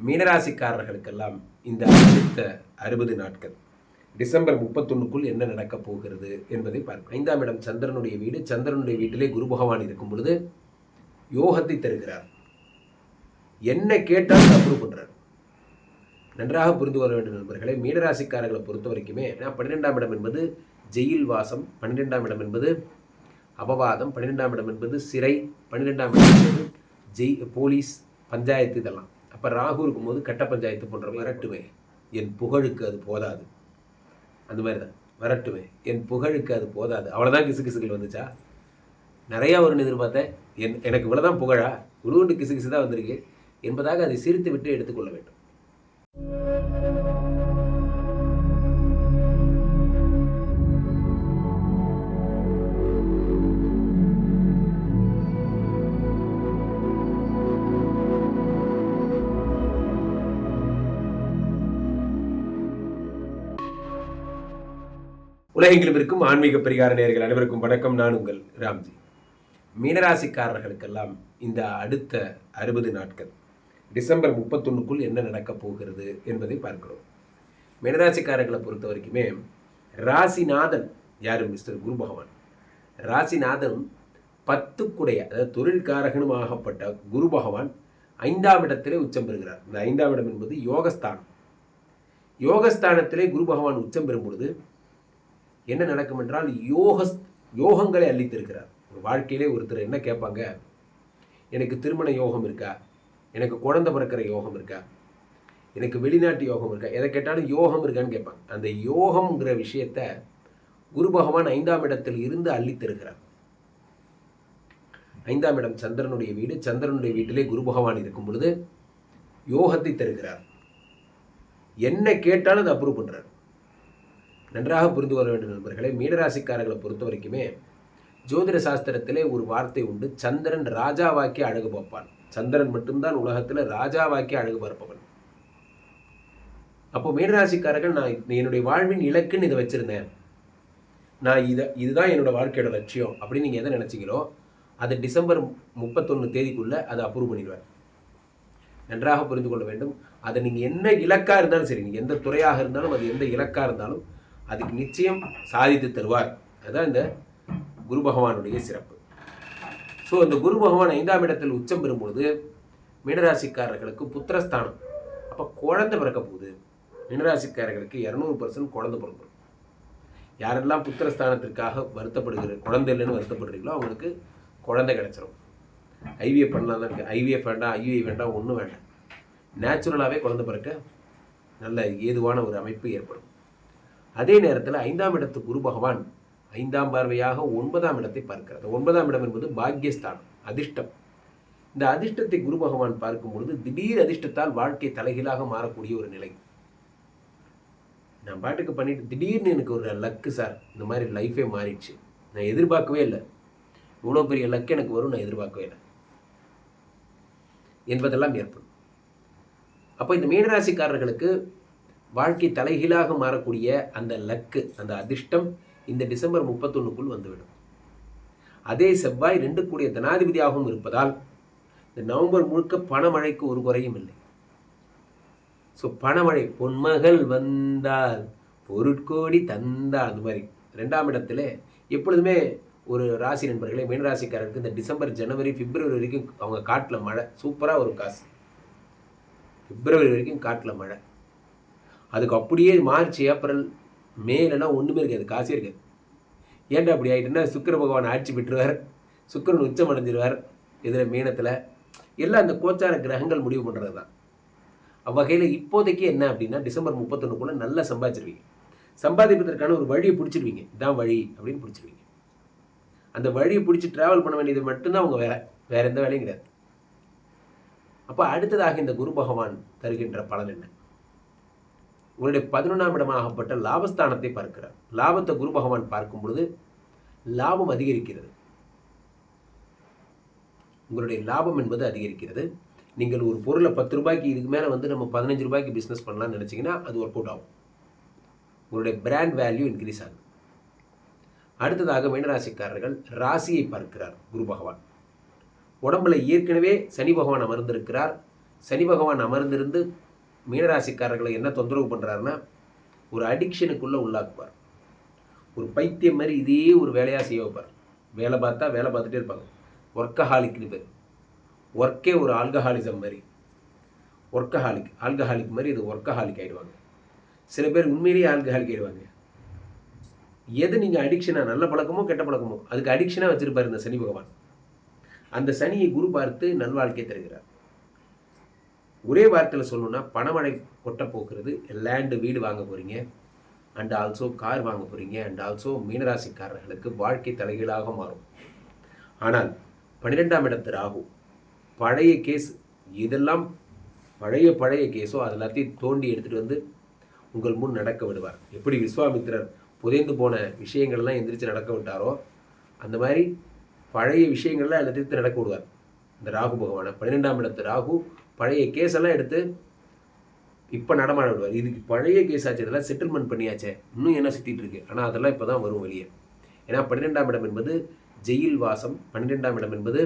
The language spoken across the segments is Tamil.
மீனராசிக்காரர்களுக்கெல்லாம் இந்த அடுத்த அறுபது நாட்கள் டிசம்பர் முப்பத்தொன்னுக்குள் என்ன நடக்கப் போகிறது என்பதை பார்க்க ஐந்தாம் இடம் சந்திரனுடைய வீடு. சந்திரனுடைய வீட்டிலே குரு பகவான் இருக்கும் பொழுது யோகத்தை தருகிறார். என்ன கேட்டால் அப்ரூவ் பண்ணுறார் நன்றாக புரிந்து கொள்ள வேண்டும் நண்பர்களே மீனராசிக்காரர்களை பொறுத்த வரைக்குமே ஏன்னா பன்னிரெண்டாம் இடம் என்பது ஜெயில் வாசம் பன்னிரெண்டாம் இடம் என்பது அபவாதம் பன்னிரெண்டாம் இடம் என்பது சிறை பன்னிரெண்டாம் இடம் என்பது ஜெய் போலீஸ் பஞ்சாயத்து இதெல்லாம். அப்போ ராகு இருக்கும்போது கட்ட பஞ்சாயத்து போன்ற வரட்டுமே என் புகழுக்கு அது போதாது. அந்த மாதிரி தான் வரட்டுமே என் புகழுக்கு அது போதாது. அவ்வளோதான் கிசு கிசுகள் வந்துச்சா? நிறையா வரும்னு எதிர்பார்த்தேன். என் எனக்கு இவ்வளோதான் புகழா? உருவண்டு கிசு கிசு தான் வந்திருக்கு. என்பதாக அதை சிரித்து விட்டு எடுத்துக்கொள்ள வேண்டும். உலகெங்கிலும் இருக்கும் ஆன்மீக பரிகார நேர்கள் அனைவருக்கும் வணக்கம். நான் உங்கள் ராம்ஜி. மீனராசிக்காரர்களுக்கெல்லாம் இந்த அடுத்த அறுபது நாட்கள் டிசம்பர் முப்பத்தொன்னுக்குள் என்ன நடக்கப் போகிறது என்பதை பார்க்கிறோம். மீனராசிக்காரர்களை பொறுத்த வரைக்குமே ராசிநாதன் யார் மிஸ்டர் குரு பகவான்? ராசிநாதனும் பத்துக்குடைய அதாவது தொழில்காரகனும் ஆகப்பட்ட குரு பகவான் ஐந்தாம் இடத்திலே உச்சம் பெறுகிறார். இந்த ஐந்தாம் இடம் என்பது யோகஸ்தானம். யோகஸ்தானத்திலே குரு பகவான் உச்சம் பெறும் பொழுது என்ன நடக்கும் என்றால் யோக யோகங்களை அள்ளித்திருக்கிறார். ஒரு வாழ்க்கையிலே ஒருத்தர் என்ன கேட்பாங்க? எனக்கு திருமண யோகம் இருக்கா? எனக்கு குழந்தை பிறக்கிற யோகம் இருக்கா? எனக்கு வெளிநாட்டு யோகம் இருக்கா? எதை கேட்டாலும் யோகம் இருக்கான்னு கேட்பாங்க. அந்த யோகம்ங்கிற விஷயத்த குரு பகவான் ஐந்தாம் இடத்தில் இருந்து அள்ளித்திருக்கிறார். ஐந்தாம் இடம் சந்திரனுடைய வீடு. சந்திரனுடைய வீட்டிலே குரு பகவான் இருக்கும் பொழுது யோகத்தை தருகிறார். என்ன கேட்டாலும் அதை அப்ரூவ் பண்ணுறார் நன்றாக புரிந்து கொள்ள வேண்டும் நண்பர்களே. மீனராசிக்காரர்களை பொறுத்த வரைக்குமே ஜோதிட சாஸ்திரத்திலே ஒரு வார்த்தை உண்டு. சந்திரன் ராஜாவாக்கி அழகு பார்ப்பான். சந்திரன் மட்டும்தான் உலகத்தில் ராஜாவாக்கி அழகு பார்ப்பவன். அப்போ மீனராசிக்காரர்கள் நான் என்னுடைய வாழ்வின் இலக்குன்னு இதை வச்சிருந்தேன். நான் இதை இதுதான் என்னோட வாழ்க்கையோட லட்சியம் அப்படின்னு நீங்கள் எதை நினச்சிங்களோ அது டிசம்பர் முப்பத்தொன்று தேதிக்குள்ளே அதை அப்ரூவ் பண்ணிடுவேன். நன்றாக புரிந்து கொள்ள வேண்டும். அதை நீங்கள் என்ன இலக்காக இருந்தாலும் சரி நீங்கள் எந்த துறையாக இருந்தாலும் அது எந்த இலக்காக இருந்தாலும் அதுக்கு நிச்சயம் சாதித்து தருவார். அதுதான் இந்த குரு பகவானுடைய சிறப்பு. ஸோ இந்த குரு பகவான் ஐந்தாம் இடத்தில் உச்சம் பெறும்பொழுது மீனராசிக்காரர்களுக்கு புத்திரஸ்தானம். அப்போ குழந்தை பிறக்க போகுது. மீனராசிக்காரர்களுக்கு இரநூறு பர்சன்ட் குழந்தை பிறக்கும் யாரெல்லாம் புத்திரஸ்தானத்திற்காக வருத்தப்படுகிற குழந்தை இல்லைன்னு வருத்தப்படுறீங்களோ அவங்களுக்கு குழந்தை கிடச்சிரும். ஐவிஎஃப் பண்ணலாம் தான் இருக்குது ஐவிஎஃப் வேண்டாம் ஐவிஐ வேண்டாம் ஒன்றும் வேண்டாம். நேச்சுரலாகவே குழந்தை பிறக்க நல்ல ஏதுவான ஒரு அமைப்பு ஏற்படும். அதே நேரத்தில் ஐந்தாம் இடத்து குரு பகவான் ஐந்தாம் பார்வையாக ஒன்பதாம் இடத்தை பார்க்கிறது ஒன்பதாம் இடம் என்பது பாக்யஸ்தானம் அதிர்ஷ்டம். இந்த அதிர்ஷ்டத்தை குரு பகவான் பார்க்கும் பொழுது திடீர் அதிர்ஷ்டத்தால் வாழ்க்கை தலைகீழாக மாறக்கூடிய ஒரு நிலை. நான் பாட்டுக்கு பண்ணிட்டு திடீர்னு எனக்கு ஒரு லக்கு சார் இந்த மாதிரி லைஃபே மாறிடுச்சு. நான் எதிர்பார்க்கவே இல்லை. இவ்வளோ பெரிய லக் எனக்கு வரும் நான் எதிர்பார்க்கவே இல்லை. என்பதெல்லாம் ஏற்படும். அப்போ இந்த மீனராசிக்காரர்களுக்கு வாழ்க்கை தலைகீழாக மாறக்கூடிய அந்த லக்கு அந்த அதிர்ஷ்டம் இந்த டிசம்பர் முப்பத்தொன்னுக்குள் வந்துவிடும். அதே செவ்வாய் ரெண்டு கூடிய தனாதிபதியாகவும் இருப்பதால் இந்த நவம்பர் முழுக்க பணமழைக்கு ஒரு குறையும் இல்லை. ஸோ பணமழை பொன்மகள் வந்தால் பொருட்கோடி தந்தால் அந்த மாதிரி. ரெண்டாம் இடத்துல எப்பொழுதுமே ஒரு ராசி நண்பர்களே மீனராசிக்காரருக்கு இந்த டிசம்பர் ஜனவரி பிப்ரவரி வரைக்கும் அவங்க காட்டில் மழை. சூப்பராக ஒரு காசு. பிப்ரவரி வரைக்கும் காட்டில் மழை. அதுக்கு அப்படியே மார்ச் ஏப்ரல் மேலெல்லாம் ஒன்றுமே இருக்காது காசே இருக்காது. ஏன்டா அப்படி ஆகிட்டுன்னா சுக்கிர பகவான் ஆட்சி பெற்றுவார் சுக்கிரன் உச்சம் அடைஞ்சிருவார் இதில் மீனத்தில். எல்லாம் அந்த கோச்சார கிரகங்கள் முடிவு பண்ணுறது தான் அவ்வகையில் இப்போதைக்கு என்ன அப்படின்னா டிசம்பர் முப்பத்தொன்றுக்குள்ளே நல்லா சம்பாதிச்சிருவீங்க. சம்பாதிப்பதற்கான ஒரு வழியை பிடிச்சிருவீங்க. இதான் வழி அப்படின்னு பிடிச்சிருவீங்க. அந்த வழியை பிடிச்சி ட்ராவல் பண்ண வேண்டியது மட்டும்தான் அவங்க வேலை வேறு எந்த வேலையும் கிடையாது. அப்போ அடுத்ததாக இந்த குரு பகவான் தருகின்ற பலன் என்ன? உங்களுடைய பதினொன்றாம் இடமாகப்பட்ட லாபஸ்தானத்தை பார்க்கிறார். லாபத்தை குரு பகவான் பார்க்கும் பொழுது லாபம் அதிகரிக்கிறது. உங்களுடைய லாபம் என்பது அதிகரிக்கிறது. நீங்கள் ஒரு பொருளை பத்து ரூபாய்க்கு இதுக்கு மேலே வந்து நம்ம பதினஞ்சு ரூபாய்க்கு பிஸ்னஸ் பண்ணலாம்னு நினச்சிங்கன்னா அது ஒர்க் அவுட் ஆகும். உங்களுடைய பிராண்ட் வேல்யூ இன்க்ரீஸ் ஆகுது. அடுத்ததாக மீனராசிக்காரர்கள் ராசியை பார்க்கிறார் குரு பகவான். உடம்புல ஏற்கனவே சனி பகவான் அமர்ந்திருக்கிறார். சனி பகவான் அமர்ந்திருந்து மீனராசிக்காரர்களை என்ன தொந்தரவு பண்ணுறாருன்னா ஒரு அடிக்ஷனுக்குள்ளே உள்ளாக்குவார். ஒரு பைத்தியம் மாதிரி இதே ஒரு வேலையாக செய்ய வைப்பார். வேலை பார்த்தா வேலை பார்த்துட்டே இருப்பாங்க. ஒர்க்கஹாலிக்னு பேர். ஒர்க்கே ஒரு ஆல்கஹாலிசம் மாதிரி. ஒர்க்கஹாலிக் ஆல்கஹாலிக் மாதிரி இது ஒர்க்கஹாலிக் ஆகிடுவாங்க சில பேர் உண்மையிலேயே ஆல்கஹாலிக் ஆகிடுவாங்க எது நீங்கள் அடிக்ஷனாக நல்ல பழக்கமோ கெட்ட பழக்கமோ அதுக்கு அடிக்ஷனாக வச்சுருப்பார் இந்த சனி பகவான். அந்த சனியை குரு பார்த்து நல்வாழ்க்கை தருகிறார். ஒரே வார்த்தையில் சொல்லணும்னா பணமழை கொட்ட போக்குறது லேண்டு வீடு வாங்க போகிறீங்க அண்ட் ஆல்சோ கார் வாங்க போகிறீங்க அண்ட் ஆல்சோ மீனராசிக்காரர்களுக்கு வாழ்க்கை தலைகீழாக மாறும். ஆனால் பன்னிரெண்டாம் இடத்து ராகு பழைய கேஸ் இதெல்லாம் பழைய பழைய கேஸோ அது எல்லாத்தையும் தோண்டி எடுத்துகிட்டு வந்து உங்கள் முன் நடக்க விடுவார். எப்படி விஸ்வாமித்திரர் புதைந்து போன விஷயங்கள்லாம் எந்திரிச்சு நடக்க விட்டாரோ அந்த மாதிரி பழைய விஷயங்கள்லாம் எல்லாத்தையும் நடக்க விடுவார். இந்த ராகு பகவானை பன்னிரெண்டாம் இடத்து ராகு பழைய கேஸ் எல்லாம் எடுத்து இப்போ நடமாட விடுவார். இதுக்கு பழைய கேஸ் ஆச்சு இதெல்லாம் செட்டில்மெண்ட் பண்ணியாச்சே. இன்னும் என்ன சுற்றிட்டு இருக்கு? ஆனால் அதெல்லாம் இப்போ தான் வரும் வெளியே. ஏன்னா பன்னிரெண்டாம் இடம் என்பது ஜெயில் வாசம் பன்னிரெண்டாம் இடம் என்பது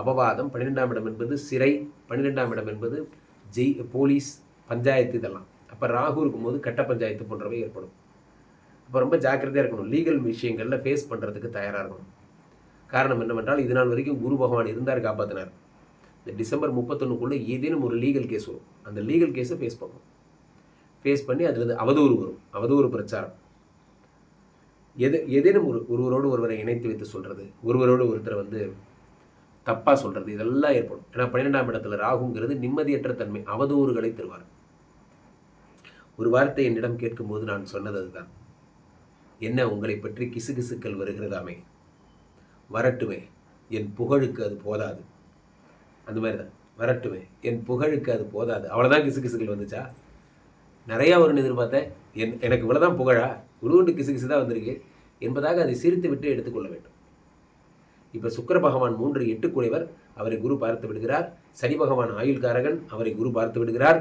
அபவாதம் பன்னிரெண்டாம் இடம் என்பது சிறை பன்னிரெண்டாம் இடம் என்பது ஜெய் போலீஸ் பஞ்சாயத்து இதெல்லாம். அப்போ ராகு இருக்கும்போது கட்ட பஞ்சாயத்து போன்றவை ஏற்படும். அப்போ ரொம்ப ஜாக்கிரதையாக இருக்கணும். லீகல் விஷயங்களில் ஃபேஸ் பண்ணுறதுக்கு தயாராக இருக்கணும். காரணம் என்னவென்றால் இது நாள் வரைக்கும் குரு பகவான் இருந்தார் காப்பாற்றினார் இந்த டிசம்பர் முப்பத்தொன்னுக்குள்ளே ஏதேனும் ஒரு லீகல் கேஸ் வரும். அந்த லீகல் கேஸை ஃபேஸ் பண்ணும் ஃபேஸ் பண்ணி அதில் அவதூறு வரும். அவதூறு பிரச்சாரம். எது ஏதேனும் ஒரு ஒருவரோடு ஒருவரை இணைத்து வைத்து சொல்கிறது ஒருவரோடு ஒருத்தரை வந்து தப்பாக சொல்கிறது இதெல்லாம் ஏற்படும். ஏன்னா பன்னிரெண்டாம் இடத்துல ராகுங்கிறது நிம்மதியற்ற தன்மை அவதூறுகளை தருவார். ஒரு வார்த்தை என்னிடம் கேட்கும்போது நான் சொன்னது அதுதான். என்ன உங்களை பற்றி கிசுகிசுக்கள் வருகிறதாமே? வரட்டுமே. என் புகழுக்கு அது போதாது. அந்த மாதிரி தான் வரட்டுமே. என் புகழுக்கு அது போதாது. அவ்வளோதான் கிசுகிசுகள் வந்துச்சா? நிறையா வரும்னு எதிர்பார்த்தேன். என் எனக்கு இவ்வளோதான் புகழா? உருவண்டு கிசுகிசு தான் வந்திருக்கு. என்பதாக அதை சிரித்து விட்டு எடுத்துக்கொள்ள வேண்டும். இப்போ சுக்கர பகவான் மூன்று எட்டு குறைவர் அவரை குரு பார்த்து விடுகிறார். சனி பகவான் ஆயுள்காரகன். அவரை குரு பார்த்து விடுகிறார்.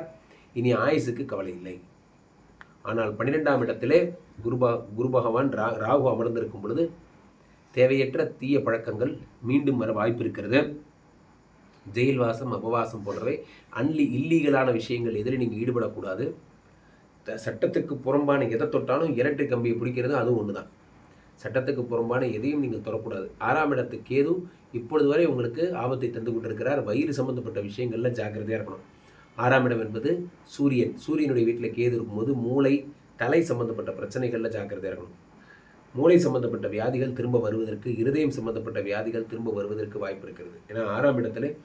இனி ஆயுசுக்கு கவலை இல்லை. ஆனால் பன்னிரெண்டாம் இடத்திலே குருபா குரு பகவான் ரா ராகு அமர்ந்திருக்கும் பொழுது தேவையற்ற தீய பழக்கங்கள் மீண்டும் வர வாய்ப்பு இருக்கிறது. ஜெயில் வாசம் அபவாசம் போன்றவை அன்லி இல்லீகலான விஷயங்கள் எதில் நீங்கள் ஈடுபடக்கூடாது. த- சட்டத்துக்கு புறம்பான எதை தொட்டாலும் இரட்டை கம்பியை பிடிக்கிறது அதுவும் ஒன்று தான் சட்டத்துக்கு புறம்பான எதையும் நீங்கள் தொடக்கூடாது. ஆறாம் இடத்து கேது இப்பொழுது வரை உங்களுக்கு ஆபத்தை தந்து கொண்டிருக்கிறார். வயிறு சம்பந்தப்பட்ட விஷயங்களில் ஜாக்கிரதையாக இருக்கணும். ஆறாம் இடம் என்பது சூரியன். சூரியனுடைய வீட்டில் கேது இருக்கும்போது மூளை தலை சம்பந்தப்பட்ட பிரச்சனைகளில் ஜாக்கிரதையாக இருக்கணும். மூளை சம்பந்தப்பட்ட வியாதிகள் திரும்ப வருவதற்கு இருதயம் சம்பந்தப்பட்ட வியாதிகள் திரும்ப வருவதற்கு வாய்ப்பு இருக்கிறது. ஏன்னா ஆறாம் இடத்துல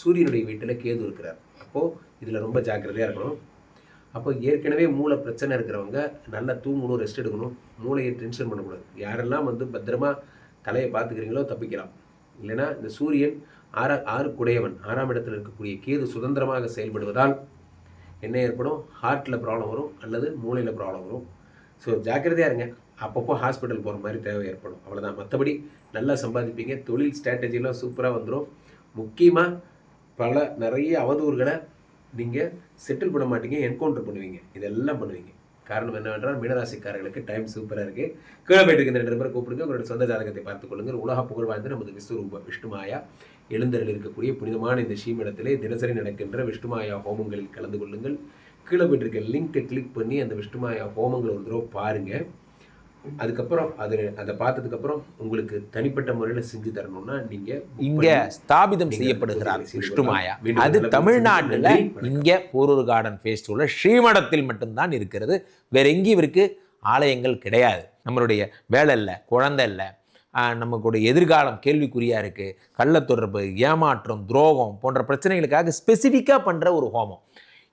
சூரியனுடைய வீட்டில் கேது இருக்கிறார். அப்போது இதில் ரொம்ப ஜாக்கிரதையாக இருக்கணும். அப்போ ஏற்கனவே மூளை பிரச்சனை இருக்கிறவங்க நல்லா தூங்கணும் ரெஸ்ட் எடுக்கணும். மூளையை டென்ஷன் பண்ணக்கூடாது. யாரெல்லாம் வந்து பத்திரமா தலையை பார்த்துக்கிறீங்களோ தப்பிக்கலாம். இல்லைன்னா இந்த சூரியன் ஆற ஆறு குடையவன் ஆறாம் இடத்தில் இருக்கக்கூடிய கேது சுதந்திரமாக செயல்படுவதால் என்ன ஏற்படும்? ஹார்ட்டில் ப்ராப்ளம் வரும் அல்லது மூளையில் ப்ராப்ளம் வரும். ஸோ ஜாக்கிரதையாக இருங்க. அப்பப்போ ஹாஸ்பிட்டல் போகிற மாதிரி தேவை ஏற்படும். அவ்வளோதான் மற்றபடி நல்லா சம்பாதிப்பீங்க. தொழில் ஸ்ட்ராட்டஜிலாம் சூப்பராக வந்துடும் முக்கியமாக பல நிறைய அவதூறுகளை நீங்கள் செட்டில் பண்ண மாட்டீங்க என்கவுண்டர் பண்ணுவீங்க. இதெல்லாம் பண்ணுவீங்க. காரணம் என்னவென்றால் மீனராசிக்காரர்களுக்கு டைம் சூப்பராக இருக்குது கீழே போயிட்டு இருக்க இந்த ரெண்டு பேரை கூப்பிடுங்க. உங்களோட சொந்த ஜாதகத்தை பார்த்துக் கொள்ளுங்கள். உலக புகழ் வாய்ந்த நமது விஸ்வரூப விஷ்ணுமாயா எழுந்தரில் இருக்கக்கூடிய புனிதமான இந்த ஸ்ரீமடத்திலே தினசரி நடக்கின்ற விஷ்ணுமாயா ஹோமங்களில் கலந்து கொள்ளுங்கள். கீழே போயிட்டு இருக்க லிங்கை கிளிக் பண்ணி அந்த விஷ்ணுமாயா ஹோமங்களை ஒரு தடவை பாருங்கள் அதுக்கப்புறம் அது அதை பார்த்ததுக்கப்புறம் உங்களுக்கு தனிப்பட்ட முறையில் செஞ்சு தரணும்னா நீங்கள் இங்க ஸ்தாபிதம் செய்யப்படுகிறார் விஷ்ணுமாயா. அது தமிழ்நாட்டுல இங்க போரூர் கார்டன் ஃபேஸ்டிவல்ல ஸ்ரீமடத்தில் மட்டும்தான் இருக்கிறது. வேற எங்கேயும் இவருக்கு ஆலயங்கள் கிடையாது. நம்மளுடைய வேலை இல்லை குழந்தை இல்லை. நமக்குடைய எதிர்காலம் கேள்விக்குறியா இருக்கு. கள்ள தொடர்பு ஏமாற்றம் துரோகம் போன்ற பிரச்சனைகளுக்காக ஸ்பெசிஃபிக்காக பண்ற ஒரு ஹோமம்.